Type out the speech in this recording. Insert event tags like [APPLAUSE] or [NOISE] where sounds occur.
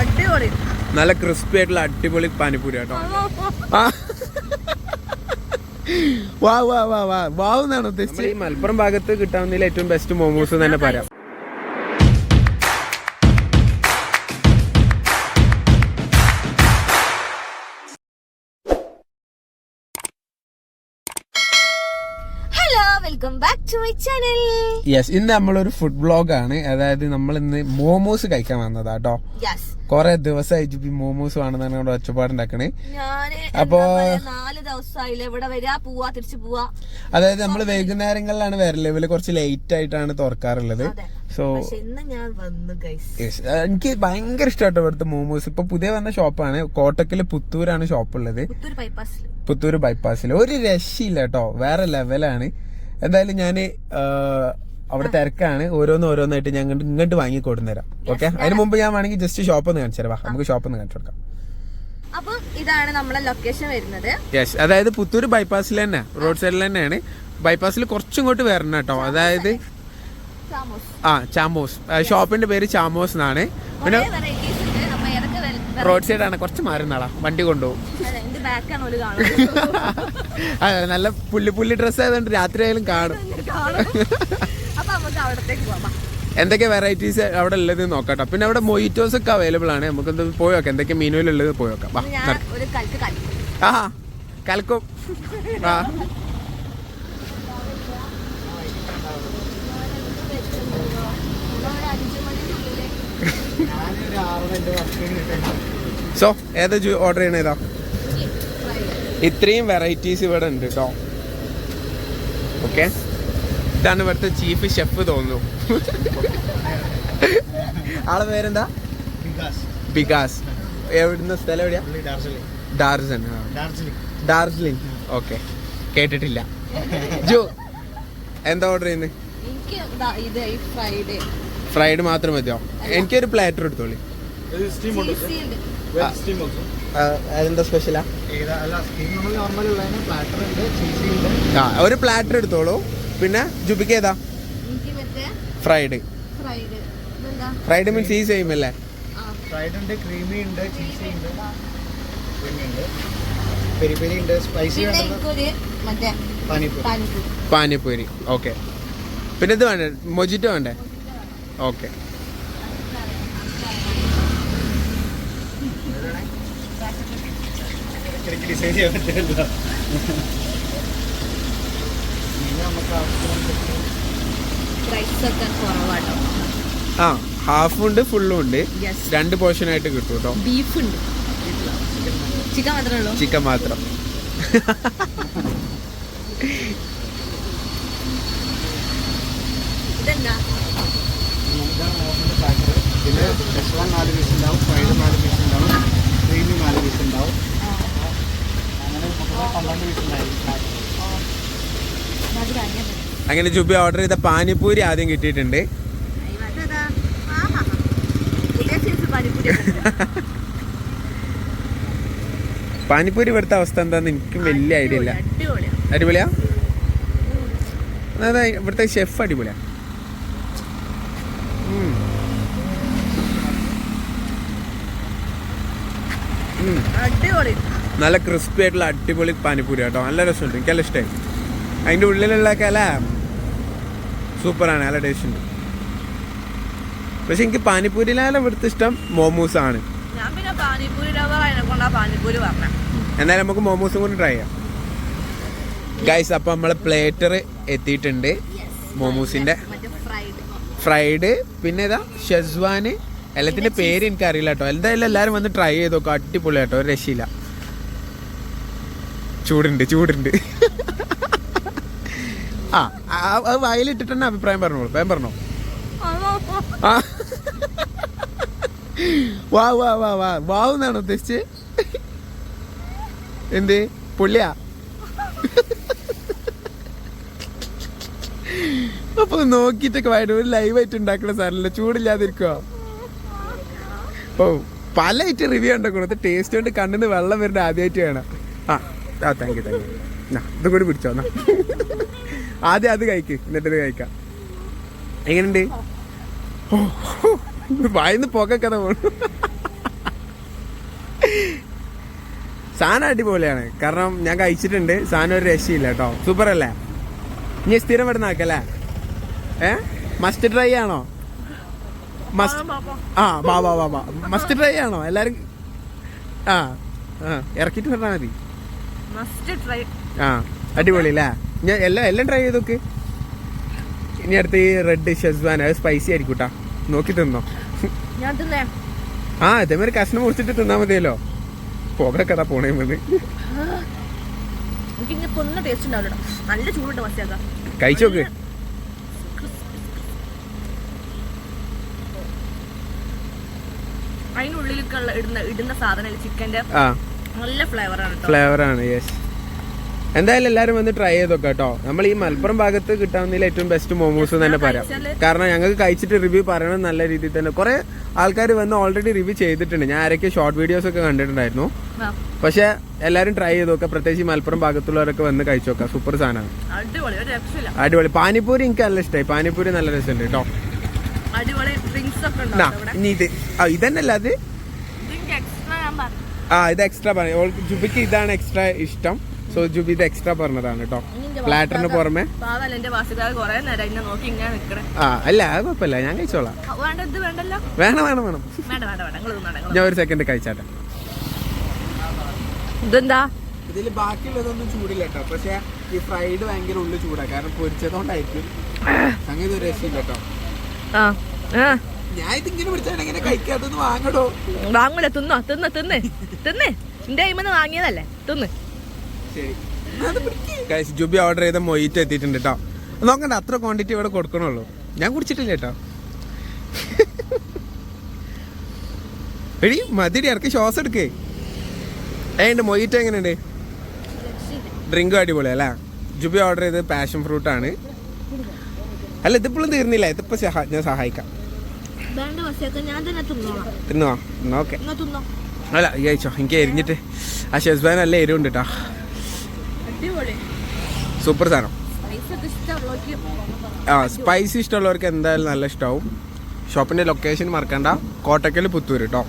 അടിപൊളി. നല്ല ക്രിസ്പി ആയിട്ടുള്ള അടിപൊളി പാനിപ്പൂരി കേട്ടോ. വാ വാ വാ വാ. വാവ് എന്നാണ് ഉദ്ദേശിച്ചത്? മലപ്പുറം ഭാഗത്ത് കിട്ടാവുന്നതിൽ ഏറ്റവും ബെസ്റ്റ് മോമോസ് തന്നെ പറയാം. Welcome back to my channel yes ഇന്ന് നമ്മളൊരു ഫുഡ് ബ്ലോഗ് ആണ്. അതായത് നമ്മൾ ഇന്ന് മോമോസ് കഴിക്കാൻ വന്നതാ കേട്ടോ യെസ് ദിവസമായി മോമോസ് വേണമെന്നാണ് ഇവിടെ ഒച്ചപ്പാടുണ്ടാക്കണേ അപ്പോ- നാല് ദിവസമായില്ല ഇവിടെ വരാ പോവാ തിരിച്ചു പോവാ. അതായത് നമ്മൾ വൈകുന്നേരങ്ങളിലാണ് വരൽ. ഇവർ കുറച്ച് ലേറ്റ് ആയിട്ടാണ് തുറക്കാറുള്ളത്. സോ ഇന്ന് ഞാൻ എനിക്ക് ഭയങ്കര ഇഷ്ടമായിട്ട് ഇവിടുത്തെ മോമോസ് ഇപ്പൊ പുതിയ വന്ന ഷോപ്പാണ് കോട്ടക്കൽ പുത്തൂരാണ് ഷോപ്പ് ഉള്ളത്. പുത്തൂർ ബൈപ്പാസിൽ ഒരു രക്ഷയില്ല കേട്ടോ വേറെ ലെവലാണ് എന്തായാലും ഞാൻ അവിടെ തിരക്കാണ്. ഓരോന്ന് ഓരോന്നായിട്ട് ഞാൻ ഇങ്ങോട്ട് വാങ്ങി കൊടുന്നേരാം ഓക്കെ അതിന് മുമ്പ് ഞാൻ വേണമെങ്കിൽ ജസ്റ്റ് ഷോപ്പ് ഒന്ന് കാണിച്ചു തരാം. നമുക്ക് ഷോപ്പ് ഒന്ന് കാണിച്ചു കൊടുക്കാം. അപ്പൊ ഇതാണ് നമ്മളെ ലൊക്കേഷൻ വരുന്നത്. യെസ് അതായത് പുത്തൂർ ബൈപ്പാസിൽ തന്നെ റോഡ് സൈഡിൽ തന്നെയാണ്. ബൈപ്പാസിൽ കുറച്ചും ഇങ്ങോട്ട് വരണം കേട്ടോ. അതായത് ആ ചാമോസ്. ഷോപ്പിന്റെ പേര് ചാമോസ് എന്നാണ്. പിന്നെ കുറേ സൈഡ് റോഡ് സൈഡാണ് കുറച്ച് മാറി നാളാ വണ്ടി കൊണ്ടുപോകും. അതെ, നല്ല പുല്ലി പുല്ലി ഡ്രസ്സ് ആയതുകൊണ്ട് രാത്രി ആയാലും കാണും. [LAUGHS] എന്തൊക്കെ വെറൈറ്റീസ് അവിടെ ഉള്ളത് നോക്കട്ടോ. പിന്നെ അവിടെ മൊയ്റ്റോസ് ഒക്കെ അവൈലബിൾ ആണ്. നമുക്ക് പോയി നോക്കാം. എന്തൊക്കെ മീനുകളുള്ളത് പോയി നോക്കാം. ആ കലക്കും ആ ഒരു ആറ് കലക്കും ആ സോ ഏതാ ഓർഡർ ചെയ്യണ ഏതാ ഇത്രയും വെറൈറ്റീസ് ഇവിടെ ഉണ്ട് കേട്ടോ ഓക്കെ ഇതാണ് ഇവിടുത്തെ ചീഫ് ഷെഫ് തോന്നുന്നു. [LAUGHS] ആളെ പേരെന്താ? ബികാസ് എവിടുന്ന സ്ഥലം എവിടെയാ? ഡാർസൻ ആ. ഡാർജിലിംഗ്. ഓക്കെ കേട്ടിട്ടില്ല. ജോ എന്താ ഓർഡർ ചെയ്യുന്നത് എനിക്ക് ദാ ഇത് ഫ്രൈഡേ ഫ്രൈഡ് മാത്രം മതിയോ? എനിക്കൊരു പ്ലാറ്റർ എടുത്തോളി. അതെന്താ സ്പെഷ്യലാ ആ? ഒരു പ്ലാറ്റർ എടുത്തോളൂ. പിന്നെ ജുബിക്ക് ഏതാ? ഫ്രൈഡ് ഫ്രൈഡ് മീൻസ് ഈ സെയിം അല്ലേ? ആ. ഫ്രൈഡ് ഉണ്ട് ക്രീമി ഉണ്ട് ചീസി ഉണ്ട്. ഉണ്ട്. പെരി പെരി ഉണ്ട് സ്പൈസി പാനിപ്പൂരി. ഓക്കെ പിന്നെ ഇത് വേണ്ടേ? മൊജിറ്റോ വേണ്ടേ? ഓക്കെ ഇടയ്ക്ക് ഡിസൈൻ ചെയ്യാൻ പറ്റില്ല ആ ഹാഫും ഉണ്ട് ഫുള്ളും ഉണ്ട്. രണ്ട് പോർഷൻ ആയിട്ട് കിട്ടും കേട്ടോ ബീഫ് ഉണ്ട്. ചിക്കൻ മാത്രമേ ഉള്ളൂ? ചിക്കൻ മാത്രം. ഇതെന്താ? പിന്നെ നാല് പീസ് ഉണ്ടാവും ഫ്രൈഡ് നാല് പീസ് ഉണ്ടാവും ക്രീമി നാല് പീസ് ഉണ്ടാവും അങ്ങനെ മൊത്തം പന്ത്രണ്ട് പീസ് ഉണ്ടായിരിക്കും അത് കഴിഞ്ഞാൽ മതി. അങ്ങനെ ജുബി ഓർഡർ ചെയ്ത പാനിപ്പൂരി ആദ്യം കിട്ടിയിട്ടുണ്ട്. പാനിപ്പൂരി ഇവിടുത്തെ അവസ്ഥ എന്താന്ന് എനിക്കും വലിയ ഐഡിയ ഇല്ല. അടിപൊളിയാ. അതായത് ഇവിടുത്തെ ഷെഫ് അടിപൊളിയാ. അടിപൊളി. നല്ല ക്രിസ്പി ആയിട്ടുള്ള അടിപൊളി പാനിപ്പൂരി കേട്ടോ. നല്ല രസമുണ്ട്. എനിക്ക് നല്ല ഇഷ്ടമായി അതിന്റെ ഉള്ളിലുള്ള കല സൂപ്പറാണ്. നല്ല ടേസ്റ്റ് ഉണ്ട്. പക്ഷെ എനിക്ക് പാനിപ്പൂരിയിലായാലും ഇവിടുത്തെ ഇഷ്ടം. മോമോസ് ആണ് എന്നാലും നമുക്ക് മോമോസും കൂടി ട്രൈ ചെയ്യാം. ഗൈസ് അപ്പം നമ്മളെ പ്ലേറ്റർ എത്തിയിട്ടുണ്ട്. മോമോസിന്റെ ഫ്രൈഡ് പിന്നെ ഇതാ ഷെസ്വാന് എല്ലാത്തിന്റെ പേര് എനിക്ക് അറിയില്ല കേട്ടോ. എന്തായാലും എല്ലാവരും വന്ന് ട്രൈ ചെയ്ത് നോക്കാം. അടിപൊളി കേട്ടോ ഒരു രക്ഷയില്ല. ചൂടുണ്ട് ചൂടുണ്ട്. [LAUGHS] ആ വയലിട്ടിട്ട് തന്നെ അഭിപ്രായം പറഞ്ഞോളൂ വേഗം പറഞ്ഞോ. വാ വാ വാ വാ. വാവ് എന്നാണ് ഉദ്ദേശിച്ച്? എന്ത്? പുള്ളിയാ? അപ്പൊ നോക്കിട്ടൊക്കെ വായിട്ട് ഒരു ലൈവായിട്ട് ഉണ്ടാക്കണ സാധനമല്ല ചൂടില്ലാതിരിക്കോ ഓ പല ഐറ്റം റിവ്യൂ ഉണ്ടോ കൊടുത്ത് ടേസ്റ്റ് കൊണ്ട് കണ്ണിന് വെള്ളം വരുന്ന ആദ്യമായിട്ട് വേണം. ആ. ആ താങ്ക് യു താങ്ക് യു ഇത് കൂടി പിടിച്ചോ എന്നാ ആദ്യം അത് കഴിക്ക് എന്നിട്ട് കഴിക്കാം. എങ്ങനെയുണ്ട്? വായന്ന് വായിന്ന് പുക കഥ പോണു. സാധനം അടിപൊളിയാണ്. കാരണം ഞാൻ കഴിച്ചിട്ടുണ്ട്. സാധനം ഒരു രക്ഷയില്ല കേട്ടോ. സൂപ്പർ അല്ലേ ഇനി സ്ഥിരം ഇവിടെ നാക്കല്ലേ ഏ? മസ്റ്റ് ട്രൈ ആണോ? മസ്റ്റ് ആ വാ വാ വാ വാ. മസ്റ്റ് ട്രൈ ആണോ? എല്ലാരും ആ ആ ഇറക്കിട്ട് പറഞ്ഞാൽ മതി. ആ അടിപൊളി അല്ലേ ഞാൻ എല്ലാം എല്ലാം ട്രൈ ചെയ്ത് നോക്ക് ഇനി അടുത്ത് ഈ റെഡ് ഷെസ്വാൻ അത് സ്പൈസി ആയിരിക്കും കേട്ടാ നോക്കി തിന്നോ. ആ ഇതേമാതിരി കഷ്ണം മുറിച്ചിട്ട് തിന്നാ മതിയല്ലോ. പുക പോണേ മതി കഴിച്ചോക്ക് അതിനുള്ളിലൊക്കെ ഉള്ള ഇടുന്ന ഇടുന്ന സാധനം ചിക്കന്റെ നല്ല ഫ്ലേവറാണ് കേട്ടോ ഫ്ലേവർ ആണ് യെസ് എന്തായാലും എല്ലാരും വന്ന് ട്രൈ ചെയ്തൊക്കെ കേട്ടോ നമ്മൾ ഈ മലപ്പുറം ഭാഗത്ത് കിട്ടാവുന്നതിൽ ഏറ്റവും ബെസ്റ്റ് മോമോസ് തന്നെ പറയാം. കാരണം ഞങ്ങൾക്ക് കഴിച്ചിട്ട് റിവ്യൂ പറയണം നല്ല രീതിയിൽ തന്നെ. കുറെ ആൾക്കാർ വന്ന് ഓൾറെഡി റിവ്യൂ ചെയ്തിട്ടുണ്ട്. ഞാൻ ആരൊക്കെ ഷോർട്ട് വീഡിയോസ് ഒക്കെ കണ്ടിട്ടുണ്ടായിരുന്നു. പക്ഷെ എല്ലാരും ട്രൈ ചെയ്ത് നോക്കുക പ്രത്യേകിച്ച് മലപ്പുറം ഭാഗത്തുള്ളവരൊക്കെ വന്ന് കഴിച്ചു നോക്കാം സൂപ്പർ സാധനമാണ്. അടിപൊളി പാനിപ്പൂരി എനിക്ക് നല്ല ഇഷ്ടമായി പാനിപ്പൂരി നല്ല രസമുണ്ട് കേട്ടോ അടിപൊളി ഡ്രിങ്ക്സ് ഒക്കെ എന്നാ, ഉണ്ടാവും ഇവിടെ ഇനി ഇത്. ഇതന്നെ അല്ലാതെ? അത് ആ ഇത് എക്സ്ട്രാ പറഞ്ഞു ഓൾക്ക് ജുബിക്ക് ഇതാണ് എക്സ്ട്രാ ഇഷ്ടം. സോ ജുബി ഇത് എക്സ്ട്രാ പറഞ്ഞതാണ് കേട്ടോ പ്ലാറ്ററിന് പുറമെ ആ അല്ല അത് കുഴപ്പമില്ല. ഞാൻ കഴിച്ചോളാം. ആ, ഇത് വേണ്ടല്ലോ? വേണം വേണം വേണം. ഞാൻ ഒരു സെക്കൻഡ് കഴിച്ചാട്ടെ. ഇതെന്താ? ഇതിൽ ബാക്കിയുള്ളതൊന്നും ചൂടില്ല കേട്ടോ പക്ഷെ ഈ ഫ്രൈഡ് ഭയങ്കര ഉള്ളിൽ ചൂടാ. കാരണം പൊരിച്ചതുകൊണ്ടായിരിക്കും. അങ്ങനെ ഒരു രക്ഷയില്ല കേട്ടോ ആ ആ. ഞാൻ ഇതിങ്ങനെ പിടിച്ചാൽ എങ്ങനെ കഴിക്കാത്തൊന്ന് വാങ്ങടോ. വാങ്ങൂല തിന്നോ തിന്ന് തിന്ന് തിന്ന്. എന്റെ കൈമെന്ന് വാങ്ങിയതല്ലേ? തിന്ന്. ശരി. ഗൈസ് ജുബി ഓർഡർ ചെയ്ത മൊയ്റ്റ് എത്തിയിട്ടുണ്ട് കേട്ടോ നോക്കണ്ട അത്ര ക്വാണ്ടിറ്റി ഇവിടെ കൊടുക്കണുള്ളൂ. ഞാൻ കുടിച്ചിട്ടില്ല കേട്ടോ എടി മതിടി ഇറക്കി ശ്വാസം എടുക്കേ. ഏണ്ട് മൊയ്റ്റ് എങ്ങനെയുണ്ട്? ഡ്രിങ്കും അടിപൊളി അല്ലേ? ജുബി ഓർഡർ ചെയ്ത് പാഷൻ ഫ്രൂട്ട് ആണ്. അല്ല ഇതിപ്പോഴും തീർന്നില്ല. ഇതിപ്പോ സഹാ- ഞാൻ സഹായിക്കാം. തന്നെ ഓക്കെ. അല്ല ഈ കഴിച്ചോ എനിക്ക് എരിഞ്ഞിട്ട്. ആ ഷെസ്ബാൻ നല്ല എരിവുണ്ട് കേട്ടോ സൂപ്പർ സാധനം. ആ സ്പൈസി ഇഷ്ടമുള്ളവർക്ക് എന്തായാലും നല്ല ഇഷ്ടമാവും ഷോപ്പിന്റെ ലൊക്കേഷൻ മറക്കണ്ട. കോട്ടക്കൽ പുത്തൂർ കേട്ടോ